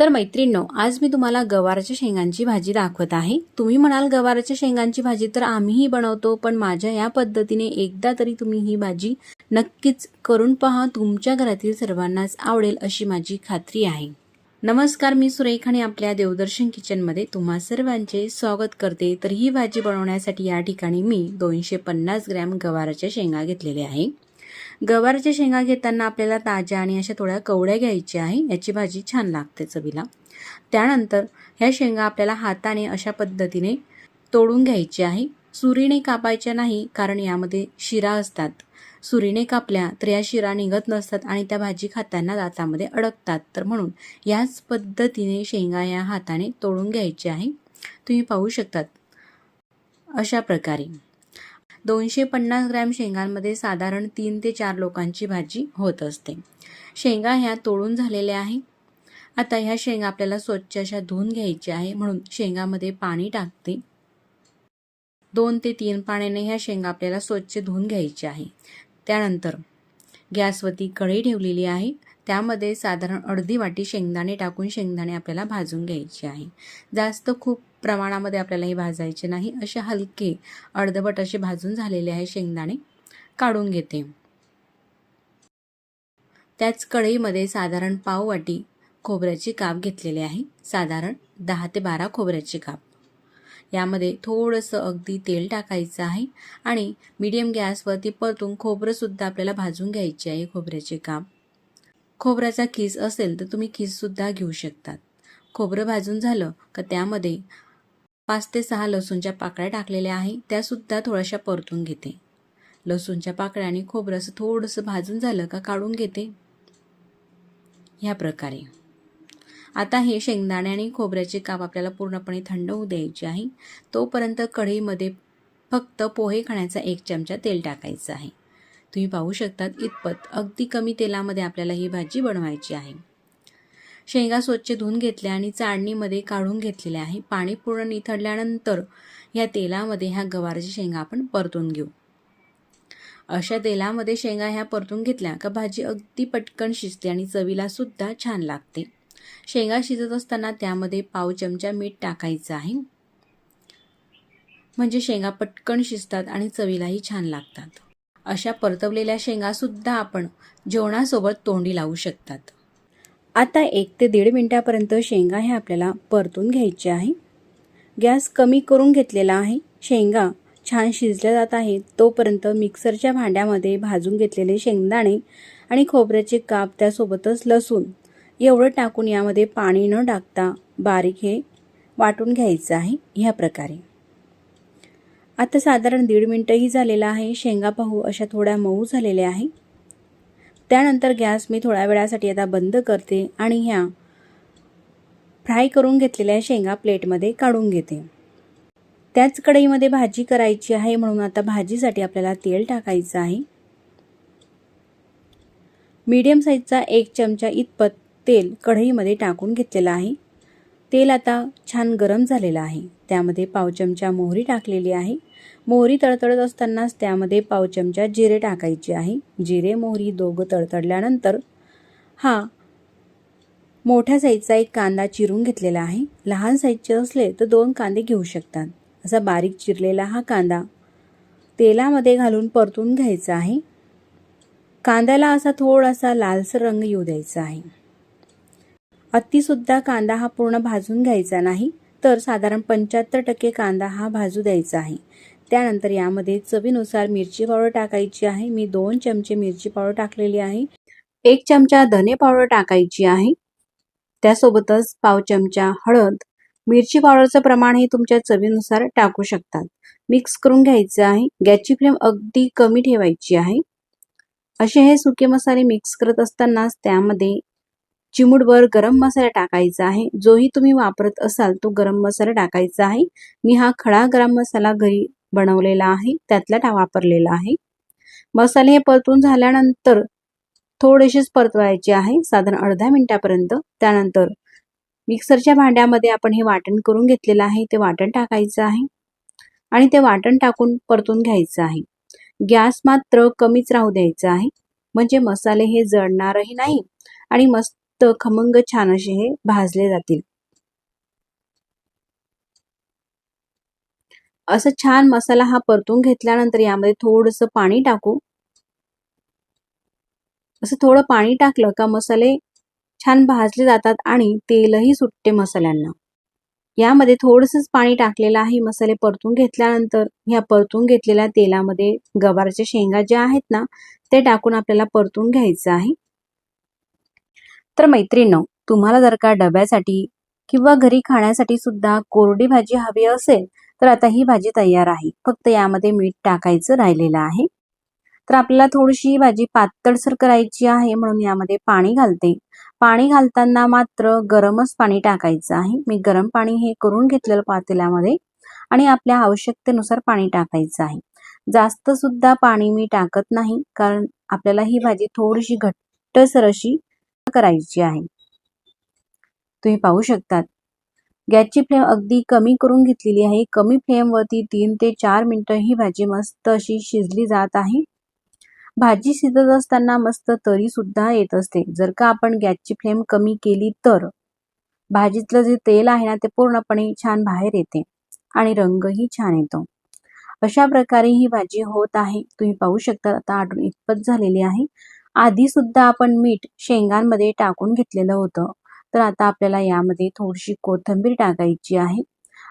तर मैत्रिणींनो आज मी तुम्हाला गवाराच्या शेंगांची भाजी दाखवत आहे. तुम्ही म्हणाल गवाराच्या शेंगांची भाजी तर आम्हीही बनवतो पण माझ्या या पद्धतीने एकदा तरी तुम्ही ही भाजी नक्कीच करून पहा. तुमच्या घरातील सर्वांनाच आवडेल अशी माझी खात्री आहे. नमस्कार मी सुरेख आणि आपल्या देवदर्शन किचनमध्ये तुम्हा सर्वांचे स्वागत करते. तर ही भाजी बनवण्यासाठी या ठिकाणी मी दोनशे पन्नास ग्रॅम गवाराच्या शेंगा घेतलेल्या आहे. गवारच्या शेंगा घेताना आपल्याला ताज्या आणि अशा थोड्या कवड्या घ्यायच्या आहे याची भाजी छान लागते चवीला. त्यानंतर ह्या शेंगा आपल्याला हाताने अशा पद्धतीने तोडून घ्यायची आहे. सुरीने कापायच्या नाही कारण यामध्ये शिरा असतात. सुरीने कापल्या तर या शिरा निघत नसतात आणि त्या भाजी खाताना दातामध्ये अडकतात. तर म्हणून याच पद्धतीने शेंगा या हाताने तोडून घ्यायची आहे तुम्ही पाहू शकतात. अशा प्रकारे. दोनशे पन्नास ग्रॅम शेंगांमध्ये साधारण तीन ते चार लोकांची भाजी होत असते. शेंगा ह्या तोडून झालेल्या आहे आता ह्या शेंगा आपल्याला स्वच्छ अशा धुवून घ्यायच्या आहे म्हणून शेंगामध्ये पाणी टाकते. दोन ते तीन पाण्याने ह्या शेंगा आपल्याला स्वच्छ धुवून घ्यायच्या आहे त्यानंतर गॅसवरती कढई ठेवलेली आहे. त्यामध्ये साधारण अर्धी वाटी शेंगदाणे टाकून शेंगदाणे आपल्याला भाजून घ्यायचे आहे जास्त खूप प्रमाणामध्ये आपल्याला हे भाजायचे नाही. असे हलके अर्धवट असे भाजून झालेले आहे शेंगदाणे. काढून घेते. त्याच कढईमध्ये साधारण पाव वाटी खोबऱ्याची काप घेतलेली आहे. साधारण दहा ते बारा खोबऱ्याची काप. यामध्ये थोडंसं अगदी तेल टाकायचं आहे आणि मीडियम गॅसवरती परतून खोबरंसुद्धा आपल्याला भाजून घ्यायचे आहे खोबऱ्याचे काप. खोबऱ्याचा खीस असेल तर तुम्ही खीससुद्धा घेऊ शकतात. खोबरं भाजून झालं का त्यामध्ये पाच ते सहा लसूणच्या पाकळ्या टाकलेल्या आहे त्यासुद्धा थोड्याशा परतून घेते. लसूणच्या पाकळ्या आणि खोबरं असं थोडंसं भाजून झालं का काढून घेते. ह्या प्रकारे. आता हे शेंगदाणे आणि खोबऱ्याचे काप आपल्याला पूर्णपणे थंड होऊ द्यायचे आहे. तोपर्यंत कढईमध्ये फक्त पोहे खाण्याचा एक चमचा तेल टाकायचं आहे. तुम्ही पाहू शकतात इतपत अगदी कमी तेलामध्ये आपल्याला ही भाजी बनवायची आहे. शेंगा स्वच्छ धुवून घेतल्या आणि चाळणीमध्ये काढून घेतलेल्या आहे. पाणी पूर्ण निथळल्यानंतर ह्या तेलामध्ये ह्या गवारच्या शेंगा आपण परतून घेऊ. अशा तेलामध्ये शेंगा ह्या परतून घेतल्या का भाजी अगदी पटकन शिजते आणि चवीला सुद्धा छान लागते. शेंगा शिजत असताना त्यामध्ये पाव चमचा मीठ टाकायचं आहे. म्हणजे शेंगा पटकन शिजतात आणि चवीलाही छान लागतात. अशा परतवलेल्या शेंगासुद्धा आपण जेवणासोबत तोंडी लावू शकतात. आता एक ते दीड मिनटापर्यंत शेंगा हे आपल्याला परतून घ्यायचे आहे. गॅस कमी करून घेतलेला आहे. शेंगा छान शिजल्या जात आहेत. तोपर्यंत मिक्सरच्या भांड्यामध्ये भाजून घेतलेले शेंगदाणे आणि खोबऱ्याचे काप त्यासोबतच लसूण एवढं टाकून यामध्ये पाणी न टाकता बारीक हे वाटून घ्यायचं आहे ह्या प्रकारे. आता साधारण दीड मिनटंही झालेलं आहे. शेंगा पाहू अशा थोड्या मऊ झालेल्या आहे. त्यानंतर गॅस मी थोड्या वेळासाठी आता बंद करते आणि ह्या फ्राय करून घेतलेल्या शेंगा प्लेटमध्ये काढून घेते. त्याच कढईमध्ये भाजी करायची आहे म्हणून आता भाजीसाठी आपल्याला तेल टाकायचं आहे. मीडियम साईजचा एक चमचा इतपत तेल कढईमध्ये टाकून घेतलेलं आहे. तेल आता छान गरम झालेलं आहे. त्यामध्ये पाव चमचा मोहरी टाकलेली आहे. मोहरी तळतळत असतानाच त्यामध्ये पाव चमचा जिरे टाकायचे आहे. जिरे मोहरी दोघं तळतळल्यानंतर हा मोठ्या साईजचा एक कांदा चिरून घेतलेला आहे. लहान साईजचे असले तर दोन कांदे घेऊ शकतात. असा बारीक चिरलेला हा कांदा तेलामध्ये घालून परतून घ्यायचा आहे. कांद्याला असा थोडासा लालसर रंग येऊ द्यायचा आहे. अतिसुद्धा कांदा हा पूर्ण भाजून घ्यायचा नाही तर साधारण पंच्याहत्तर टक्के कांदा हा भाजू द्यायचा आहे. त्यानंतर यामध्ये चवीनुसार मिरची पावडर टाकायची आहे. मी दोन चमचे मिरची पावडर टाकलेली आहे. एक चमचा धने पावडर टाकायची आहे. त्यासोबतच पाव चमचा हळद. मिरची पावडरचं प्रमाण हे तुमच्या चवीनुसार टाकू शकतात. मिक्स करून घ्यायचं आहे. गॅसची फ्लेम अगदी कमी ठेवायची आहे. असे हे सुके मसाले मिक्स करत असतानाच त्यामध्ये चिमूटभर गरम मसाला टाकायचा आहे. जोही तुम्ही वापरत असाल तो गरम मसाला टाकायचा आहे. मी हा खडा गरम मसाला घरी बनवलेला आहे. त्यातला टा वापरलेला आहे. मसाले हे परतून झाल्यानंतर थोडेसेच परतवायचे आहे. साधारण अर्ध्या मिनिटापर्यंत. त्यानंतर मिक्सरच्या भांड्यामध्ये आपण हे वाटण करून घेतलेलं आहे. ते वाटण टाकायचं आहे. आणि ते वाटण टाकून परतून घ्यायचं आहे. गॅस मात्र कमीच राहू द्यायचा आहे. म्हणजे मसाले हे जळणारही नाही आणि मस्त मस्त खमंग छान असे हे भाजले जातील. असं छान मसाला हा परतून घेतल्यानंतर यामध्ये थोडंसं पाणी टाकू. असं थोडं पाणी टाकलं का मसाले छान भाजले जातात आणि तेलही सुटते मसाल्यांना. यामध्ये थोडंसंच पाणी टाकलेलं आहे मसाले परतून घेतल्यानंतर ह्या परतून घेतलेल्या तेलामध्ये गवारच्या शेंगा ज्या आहेत ना ते टाकून आपल्याला परतून घ्यायचं आहे. तर मैत्रिणी तुम्हाला जर का डब्यासाठी किंवा घरी खाण्यासाठी सुद्धा कोरडी भाजी हवी असेल तर आता ही भाजी तयार आहे. फक्त यामध्ये मीठ टाकायचं राहिलेलं आहे. तर आपल्याला थोडीशी भाजी पातळसर करायची आहे म्हणून यामध्ये पाणी घालते. पाणी घालताना मात्र गरमच पाणी टाकायचं आहे. मी गरम पाणी हे करून घेतलेलं पातेल्यामध्ये आणि आपल्या आवश्यकतेनुसार पाणी टाकायचं आहे. जास्त सुद्धा पाणी मी टाकत नाही कारण आपल्याला ही भाजी थोडीशी घट्टसर अशी करायची आहे. तुम्ही पाहू शकतात. गॅसची फ्लेम अगदी कमी करून घेतलेली आहे. कमी फ्लेमवरती तीन ते चार मिनटं ही भाजी मस्त अशी शिजली जात आहे. भाजी शिजत असताना मस्त तरी सुद्धा येत असते. जर का आपण गॅसची फ्लेम कमी केली तर भाजीतलं जे तेल आहे ना ते पूर्णपणे छान बाहेर येते आणि रंगही छान येतो. अशा प्रकारे ही भाजी होत आहे. तुम्ही पाहू शकता आता आटून इतपत झालेली आहे. आधी सुद्धा आपण मीठ शेंगांमध्ये टाकून घेतलेलं होतं. तर आता आपल्याला यामध्ये थोडीशी कोथिंबीर टाकायची आहे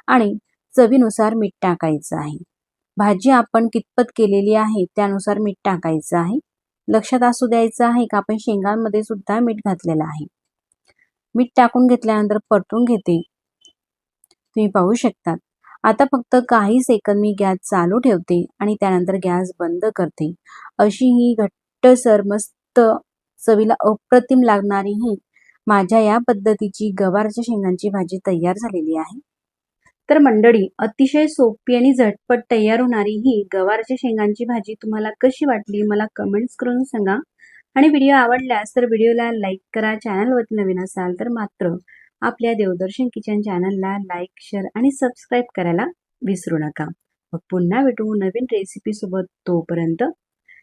आणि चवीनुसार मीठ टाकायचं आहे. भाजी आपण कितपत केलेली आहे त्यानुसार मीठ टाकायचं आहे. लक्षात असू द्यायचं आहे का आपण शेंगांमध्ये सुद्धा मीठ घातलेलं आहे. मीठ टाकून घेतल्यानंतर परतून घेते. तुम्ही पाहू शकतात. आता फक्त काही सेकंद मी गॅस चालू ठेवते आणि त्यानंतर गॅस बंद करते. अशी ही घट्टसर मस्त चवीला अप्रतिम लागणारी ही माझ्या या पद्धतीची गवारच्या शेंगांची भाजी तयार झालेली आहे. तर मंडळी अतिशय सोपी आणि झटपट तयार होणारी ही गवारच्या शेंगांची भाजी तुम्हाला कशी वाटली मला कमेंट्स करून सांगा. आणि व्हिडिओ आवडल्यास तर व्हिडिओला लाईक करा चॅनलवरती नवीन असाल तर मात्र आपल्या देवदर्शन किचन चॅनलला लाईक शेअर आणि सबस्क्राईब करायला विसरू नका. मग पुन्हा भेटू नवीन रेसिपी सोबत तोपर्यंत